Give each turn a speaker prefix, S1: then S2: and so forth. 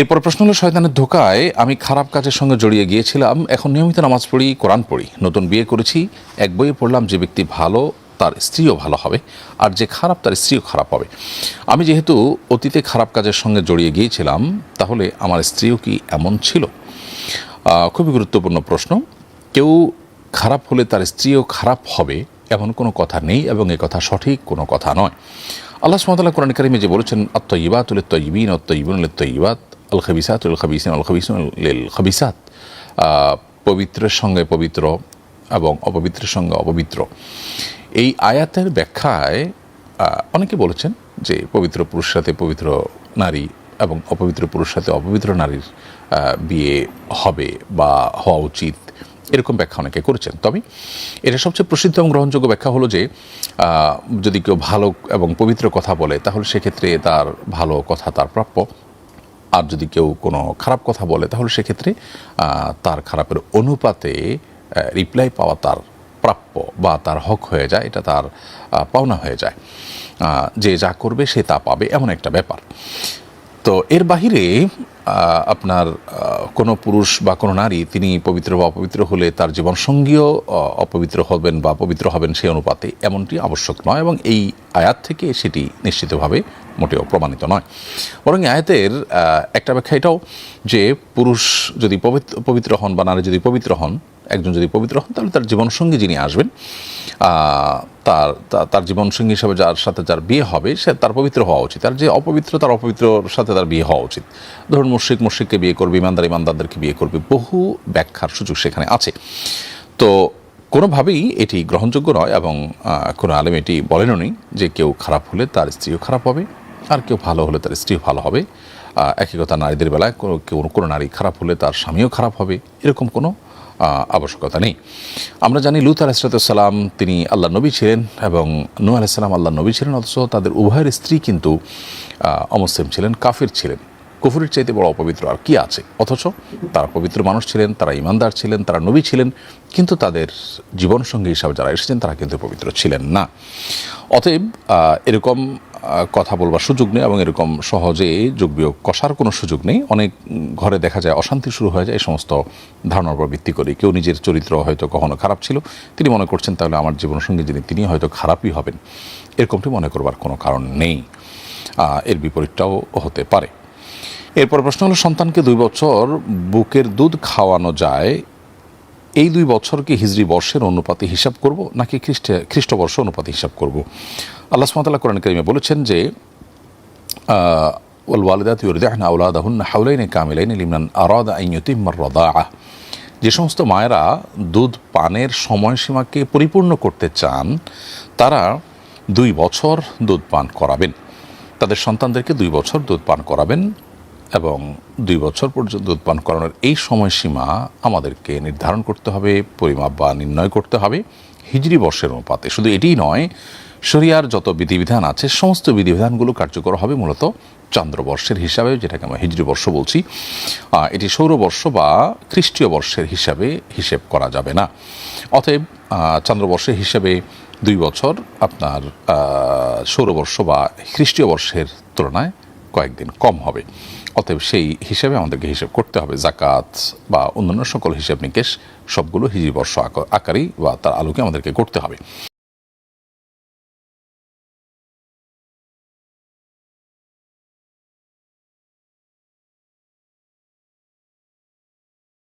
S1: এরপর প্রশ্ন হলো, শয়তানের ধোকায় আমি খারাপ কাজের সঙ্গে জড়িয়ে গিয়েছিলাম, এখন নিয়মিত নামাজ পড়ি, কোরআন পড়ি। নতুন বিয়ে করেছি, এক বইয়ে পড়লাম, যে ব্যক্তি ভালো, তার স্ত্রীও ভালো হবে, আর যে খারাপ, তার স্ত্রীও খারাপ হবে। আমি যেহেতু অতীতে খারাপ কাজের সঙ্গে জড়িয়ে গিয়েছিলাম, তাহলে আমার স্ত্রীও কি এমন ছিল? খুবই গুরুত্বপূর্ণ প্রশ্ন। কেউ খারাপ হলে তার স্ত্রীও খারাপ হবে, এমন কোনো কথা নেই, এবং এ কথা সঠিক কোনো কথা নয়। আল্লাহ সুমতাল্লাহ কোরআন কারিমে যে বলেছেন আত্মইবাত উল তৈবিন অত্যইবুন উল তৈবাত আল খাবিসাত উল খাবিসিন পবিত্রের সঙ্গে পবিত্র এবং অপবিত্রের সঙ্গে অপবিত্র। এই আয়াতের ব্যাখ্যায় অনেকে বলেছেন যে পবিত্র পুরুষের সাথে পবিত্র নারী এবং অপবিত্র পুরুষের সাথে অপবিত্র নারীর বিয়ে হবে বা হওয়া উচিত, এরকম ব্যাখ্যা অনেকে করেছেন। তবে এটা সবচেয়ে প্রসিদ্ধ এবং গ্রহণযোগ্য ব্যাখ্যা হলো যে যদি কেউ ভালো এবং পবিত্র কথা বলে, তাহলে সেক্ষেত্রে তার ভালো কথা তার প্রাপ্য। আর যদি কেউ কোনো খারাপ কথা বলে, তাহলে সেক্ষেত্রে তার খারাপের অনুপাতে রিপ্লাই পাওয়া তার প্রাপ্য বা তার হক হয়ে যায়, এটা তার পাওনা হয়ে যায়। যে যা করবে সে তা পাবে, এমন একটা ব্যাপার। তো এর বাহিরে আপনার কোনো পুরুষ বা কোনো নারী তিনি পবিত্র বা অপবিত্র হলে তার জীবন সঙ্গীও অপবিত্র হবেন বা পবিত্র হবেন সেই অনুপাতে এমনটি আবশ্যক নয় এবং এই আয়াত থেকে সেটি নিশ্চিতভাবে মোটেও প্রমাণিত নয়। বরং আয়াতের একটা ব্যাখ্যা এটাও যে পুরুষ যদি পবিত্র হন বা নারী যদি পবিত্র হন, একজন যদি পবিত্র হন তাহলে তার জীবনসঙ্গী যিনি আসবেন তার তার জীবনসঙ্গী হিসাবে যার সাথে যার বিয়ে হবে, সে তার পবিত্র হওয়া উচিত। আর যে অপবিত্র, তার অপবিত্রর সাথে তার বিয়ে হওয়া উচিত। ধরুন মুশ্রিক মুশ্রিককে বিয়ে করবে, ইমানদার ইমানদারদেরকে বিয়ে করবে, বহু ব্যাখ্যার সুযোগ সেখানে আছে। তো কোনোভাবেই এটি গ্রহণযোগ্য নয় এবং কোনো আলেম এটি বলেননি যে কেউ খারাপ হলে তার স্ত্রীও খারাপ হবে, আর কেউ ভালো হলে তার স্ত্রীও ভালো হবে। একই কথা নারীদের বেলায় কোনো কেউ কোনো নারী খারাপ হলে তার স্বামীও খারাপ হবে, এরকম কোনো আবশ্যকতা নেই। আমরা জানি লুত আলাইসালাম তিনি আল্লাহ নবী ছিলেন এবং নূ আলাইসালাম আল্লাহ নবী ছিলেন, অথচ তাদের উভয়ের স্ত্রী কিন্তু অমুসলিম ছিলেন, কাফির ছিলেন। কুফুরের চাইতে বড় অপবিত্র আর কি আছে? অথচ তারা পবিত্র মানুষ ছিলেন, তারা ইমানদার ছিলেন, তারা নবী ছিলেন, কিন্তু তাদের জীবনসঙ্গী হিসাবে যারা এসেছেন, তারা কিন্তু পবিত্র ছিলেন না। অতএব এরকম কথা বলবার সুযোগ নেই এবং এরকম সহজে যোগ বিয়োগ কষার কোনো সুযোগ নেই। অনেক ঘরে দেখা যায় অশান্তি শুরু হয়ে যায়, এই সমস্ত ধারণার উপর ভিত্তি করে কেউ নিজের চরিত্র হয়তো কখনো খারাপ ছিল, তিনি মনে করছেন তাহলে আমার জীবনসঙ্গী যিনি তিনি হয়তো খারাপই হবেন। এরকমটি মনে করবার কোনো কারণ নেই। এর বিপরীতটাও হতে পারে। এরপর প্রশ্ন হলো, সন্তানকে দুই বছর বুকের দুধ খাওয়ানো যায়, এই দুই বছরকে হিজরি বর্ষের অনুপাতে হিসাব করব নাকি খ্রিস্ট খ্রিস্টবর্ষ অনুপাতে হিসাব করব? আল্লাহ সুমতাল্লাহ কোরআন করিমে বলেছেন যে ওয়াল ওয়ালিদাত ইউরদিহনা আউলাদাহুন হাউলাইনে কামিলাইন লিমনান আরাদ আইয়ুতিম্মার রাদাআহ। যে সমস্ত মায়েরা দুধ, পানের সময়সীমাকে পরিপূর্ণ করতে চান, তারা দুই বছর দুধ পান করাবেন। তাদের সন্তানদেরকে দুই বছর দুধ পান করাবেন এবং দুই বছর পর্যন্ত দুধ পান করানোর এই সময়সীমা আমাদেরকে নির্ধারণ করতে হবে, পরিমাপ বা নির্ণয় করতে হবে হিজরি বর্ষের অনুপাতে। শুধু এটিই নয় শরিয়ার যত বিধিবিধান আছে, সমস্ত বিধিবিধানগুলো কার্যকর হবে মূলত চন্দ্রবর্ষের হিসাবে, যেটাকে আমরা হিজরি বর্ষ বলছি। এটি সৌরবর্ষ বা খ্রিস্টীয় বর্ষের হিসাবে হিসেব করা যাবে না। অতএব চন্দ্রবর্ষের হিসাবে দুই বছর আপনার সৌরবর্ষ বা খ্রিস্টীয় বর্ষের তুলনায় কয়েকদিন কম হবে। অতএব সেই হিসাবে আমাদেরকে হিসেব করতে হবে। জাকাত বা অন্যান্য সকল হিসাব নিকেশ সবগুলো হিজি বর্ষ আকারেই বা তার আলোকে আমাদেরকে করতে হবে।